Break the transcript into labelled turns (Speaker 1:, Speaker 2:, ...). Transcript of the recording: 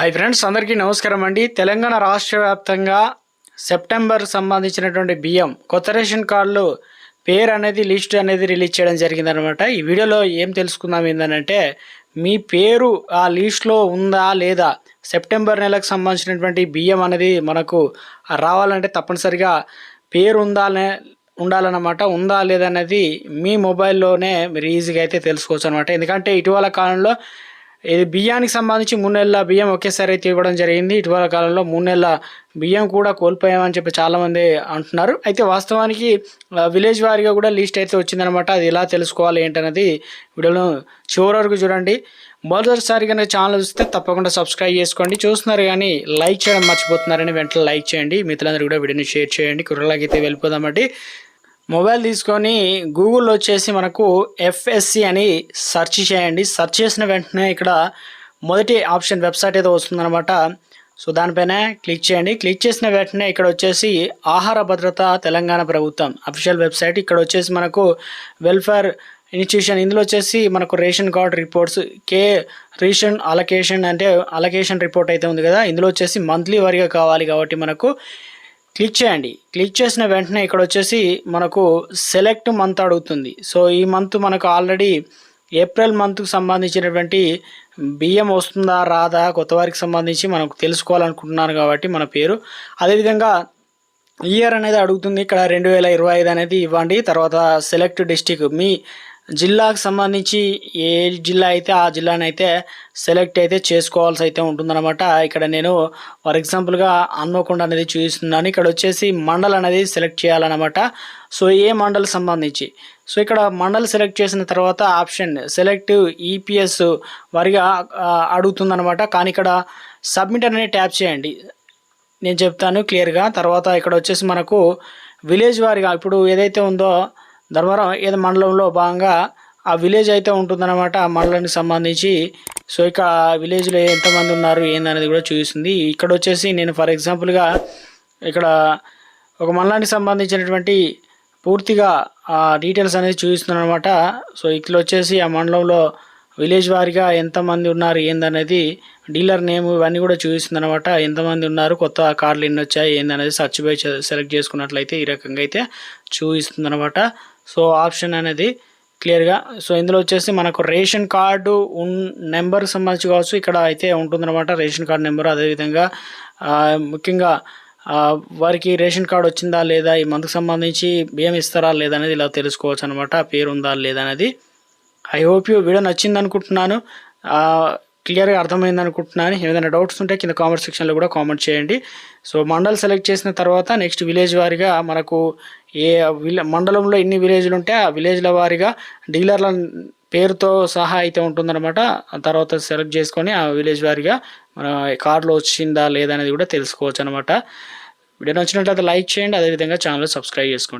Speaker 1: Hi friends అందరికీ నమస్కారం అండి. తెలంగాణ రాష్ట్ర వ్యాప్తంగా సెప్టెంబర్ సంబంధించినటువంటి బియ్యం కొత్త రేషన్ కార్డులు పేరు అనేది లిస్ట్ అనేది రిలీజ్ చేయడం జరిగిందనమాట ఈ వీడియోలో ఏం తెలుసుకుందాం ఏంటంటే మీ పేరు ఆ లిస్ట్లో ఉందా లేదా సెప్టెంబర్ నెలకు సంబంధించినటువంటి బియ్యం అనేది మనకు రావాలంటే తప్పనిసరిగా పేరు ఉందా ఉండాలన్నమాట. ఉందా లేదనేది మీ మొబైల్లోనే మీరు ఈజీగా అయితే తెలుసుకోవచ్చు అనమాట ఎందుకంటే ఇటీవల కాలంలో ఇది బియ్యానికి సంబంధించి మూడు నెలల బియ్యం ఒకేసారి అయితే ఇవ్వడం జరిగింది. ఇటీవల కాలంలో మూడు నెలల బియ్యం కూడా కోల్పోయామని చెప్పి చాలామంది అంటున్నారు. అయితే వాస్తవానికి విలేజ్ వారిగా కూడా లిస్ట్ అయితే వచ్చిందనమాట అది ఎలా తెలుసుకోవాలి ఏంటనేది వీడియోను చివరి వరకు చూడండి. మొదటిసారి కనుక ఛానల్ చూస్తే తప్పకుండా సబ్స్క్రైబ్ చేసుకోండి. చూస్తున్నారు కానీ లైక్ చేయడం మర్చిపోతున్నారని వెంటనే లైక్ చేయండి. మిత్రులందరూ కూడా వీడియోని షేర్ చేయండి. కుర్రలాగైతే అయితే వెళ్ళిపోదామండి. మొబైల్ తీసుకొని గూగుల్లో వచ్చేసి మనకు ఎఫ్ఎస్సి అని సెర్చ్ చేయండి. సెర్చ్ చేసిన వెంటనే ఇక్కడ మొదటి ఆప్షన్ వెబ్సైట్ ఏదో వస్తుందన్నమాట. సో దానిపైన క్లిక్ చేయండి. క్లిక్ చేసిన వెంటనే ఇక్కడ వచ్చేసి ఆహార భద్రత తెలంగాణ ప్రభుత్వం అఫీషియల్ వెబ్సైట్. ఇక్కడ వచ్చేసి మనకు వెల్ఫేర్ ఇన్స్టిట్యూషన్. ఇందులో వచ్చేసి మనకు రేషన్ కార్డ్ రిపోర్ట్స్ కే రేషన్ అలొకేషన్ అంటే అలొకేషన్ రిపోర్ట్ అయితే ఉంది కదా. ఇందులో వచ్చేసి మంత్లీ వారీగా కావాలి కాబట్టి మనకు క్లిక్ చేయండి. క్లిక్ చేసిన వెంటనే ఇక్కడ వచ్చేసి మనకు సెలెక్ట్ మంత్ అడుగుతుంది. సో ఈ మంత్ మనకు ఆల్రెడీ ఏప్రిల్ మంత్కు సంబంధించినటువంటి బియ్యం వస్తుందా రాదా కొత్త వారికి సంబంధించి మనకు తెలుసుకోవాలనుకుంటున్నాను కాబట్టి మన పేరు. అదేవిధంగా ఇయర్ అనేది అడుగుతుంది. ఇక్కడ రెండు వేల ఇరవై ఐదు అనేది ఇవ్వండి. తర్వాత సెలెక్ట్ డిస్టిక్ మీ జిల్లాకు సంబంధించి ఏ జిల్లా అయితే ఆ జిల్లానైతే సెలెక్ట్ అయితే చేసుకోవాల్సి అయితే ఉంటుందన్నమాట. ఇక్కడ నేను ఫర్ ఎగ్జాంపుల్గా హన్మకొండ అనేది చూపిస్తున్నాను. ఇక్కడ వచ్చేసి మండల్ అనేది సెలెక్ట్ చేయాలన్నమాట. సో ఏ మండల్ సంబంధించి? సో ఇక్కడ మండల్ సెలెక్ట్ చేసిన తర్వాత ఆప్షన్ సెలెక్ట్ ఈపీఎస్ వారిగా అడుగుతుందన్నమాట. కానీ ఇక్కడ సబ్మిట్ అనేది ట్యాప్ చేయండి. నేను చెప్తాను క్లియర్గా. తర్వాత ఇక్కడ వచ్చేసి మనకు విలేజ్ వారిగా ఇప్పుడు ఏదైతే ఉందో ధర్మవరం ఏదో మండలంలో భాగంగా ఆ విలేజ్ అయితే ఉంటుందన్నమాట ఆ మండలానికి సంబంధించి. సో ఇక విలేజ్లో ఎంతమంది ఉన్నారు ఏందనేది కూడా చూపిస్తుంది. ఇక్కడ వచ్చేసి నేను ఫర్ ఎగ్జాంపుల్గా ఇక్కడ ఒక మండలానికి సంబంధించినటువంటి పూర్తిగా ఆ డీటెయిల్స్ అనేది చూపిస్తున్నాను అనమాట సో ఇక్కడ వచ్చేసి ఆ మండలంలో విలేజ్ వారిగా ఎంతమంది ఉన్నారు ఏందనేది డీలర్ నేమ్ ఇవన్నీ కూడా చూపిస్తుంది అనమాట ఎంతమంది ఉన్నారు కొత్త కార్లు ఎన్ని వచ్చాయి ఏందనేది సర్చ్ బై సెలెక్ట్ చేసుకున్నట్లయితే ఈ రకంగా అయితే చూపిస్తుంది అనమాట సో ఆప్షన్ అనేది క్లియర్గా. సో ఇందులో వచ్చేసి మనకు రేషన్ కార్డు ఉన్ నెంబర్ సంబంధించి కావచ్చు ఇక్కడ అయితే ఉంటుందన్నమాట రేషన్ కార్డు నెంబర్. అదేవిధంగా ముఖ్యంగా వారికి రేషన్ కార్డు వచ్చిందా లేదా ఈ మంత్కి సంబంధించి బియ్యం ఇస్తారా లేదా అనేది ఇలా తెలుసుకోవచ్చు అనమాట పేరు ఉందా లేదా అనేది. ఐ హోప్ యూ వీడియో నచ్చింది అనుకుంటున్నాను క్లియర్గా అర్థమైంది అనుకుంటున్నాను ఏదైనా డౌట్స్ ఉంటే కింద కామెంట్ సెక్షన్లో కూడా కామెంట్ చేయండి. సో మండల్ సెలెక్ట్ చేసిన తర్వాత నెక్స్ట్ విలేజ్ వారిగా మనకు ఏ విలే మండలంలో ఎన్ని విలేజ్లు ఉంటే ఆ విలేజ్ల వారిగా డీలర్ల పేరుతో సహా అయితే ఉంటుందన్నమాట. తర్వాత సెలెక్ట్ చేసుకొని ఆ విలేజ్ వారిగా మన కార్లో వచ్చిందా లేదా అనేది కూడా తెలుసుకోవచ్చు అనమాట వీడియో నచ్చినట్లయితే లైక్ చేయండి అదేవిధంగా ఛానల్ సబ్స్క్రైబ్ చేసుకోండి.